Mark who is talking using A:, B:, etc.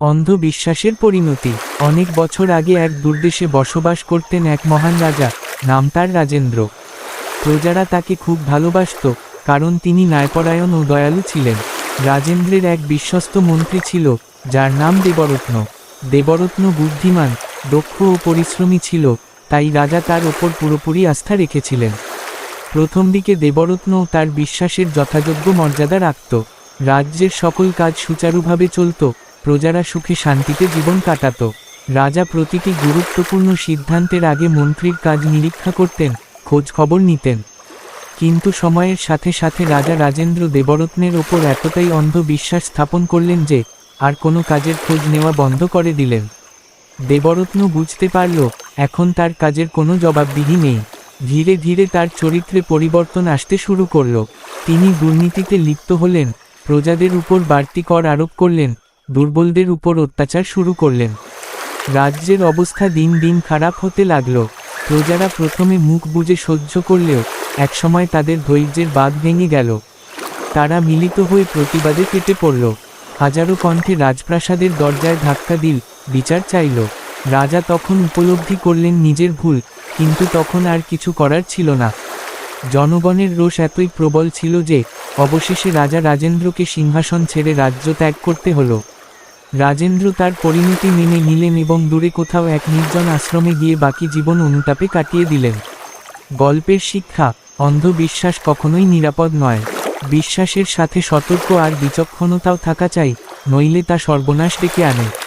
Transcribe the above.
A: অন্ধবিশ্বাসের পরিণতি। অনেক বছর আগে এক দুর্দেশে বসবাস করতেন এক মহান রাজা, নাম তার রাজেন্দ্র। প্রজারা তাকে খুব ভালোবাসত, কারণ তিনি ন্যায়পরায়ণ ও দয়ালু ছিলেন। রাজেন্দ্রের এক বিশ্বস্ত মন্ত্রী ছিল, যার নাম দেবরত্ন। দেবরত্ন বুদ্ধিমান, দক্ষ ও পরিশ্রমী ছিল, তাই রাজা তার ওপর পুরোপুরি আস্থা রেখেছিলেন। প্রথম দিকে দেবরত্ন তার বিশ্বাসের যথাযোগ্য মর্যাদা রাখত। রাজ্যের সকল কাজ সুচারুভাবে চলত প্রজারা সুখে শান্তিতে জীবন কাটাত। রাজা প্রতিটি গুরুত্বপূর্ণ সিদ্ধান্তের আগে মন্ত্রীর কাজ নিরীক্ষা করতেন, খোঁজ খবর নিতেন। কিন্তু সময়ের সাথে সাথে রাজা রাজেন্দ্র দেবরত্নের ওপর এতটাই অন্ধ বিশ্বাস স্থাপন করলেন যে, আর কোনো কাজের খোঁজ নেওয়া বন্ধ করে দিলেন। দেবরত্ন বুঝতে পারল, এখন তার কাজের কোনো জবাবদিহি নেই। ধীরে ধীরে তার চরিত্রে পরিবর্তন আসতে শুরু করল। তিনি দুর্নীতিতে লিপ্ত হলেন, প্রজাদের উপর বাড়তি কর আরোপ করলেন দুর্বলদের উপর অত্যাচার শুরু করলেন। রাজ্যের অবস্থা দিন দিন খারাপ হতে লাগল। প্রজারা প্রথমে মুখ বুজে সহ্য করলেও একসময় তাদের ধৈর্যের বাঁধ ভেঙে গেল। তারা মিলিত হয়ে প্রতিবাদে কেটে পড়ল। হাজারো কণ্ঠে রাজপ্রাসাদের দরজায় ধাক্কা দিল, বিচার চাইল। রাজা তখন উপলব্ধি করলেন নিজের ভুল, কিন্তু তখন আর কিছু করার ছিল না। জনগণের রোষ এতই প্রবল ছিল যে, অবশেষে রাজা রাজেন্দ্রকে সিংহাসন ছেড়ে রাজ্য ত্যাগ করতে হলো। রাজেন্দ্র তার পরিণতি মেনে নিলেন এবং দূরে কোথাও এক নির্জন আশ্রমে গিয়ে বাকি জীবন অনুতাপে কাটিয়ে দিলেন। গল্পের শিক্ষা, অন্ধবিশ্বাস কখনোই নিরাপদ নয়। বিশ্বাসের সাথে সতর্ক আর বিচক্ষণতাও থাকা চাই, নইলে তা সর্বনাশ ডেকে আনে।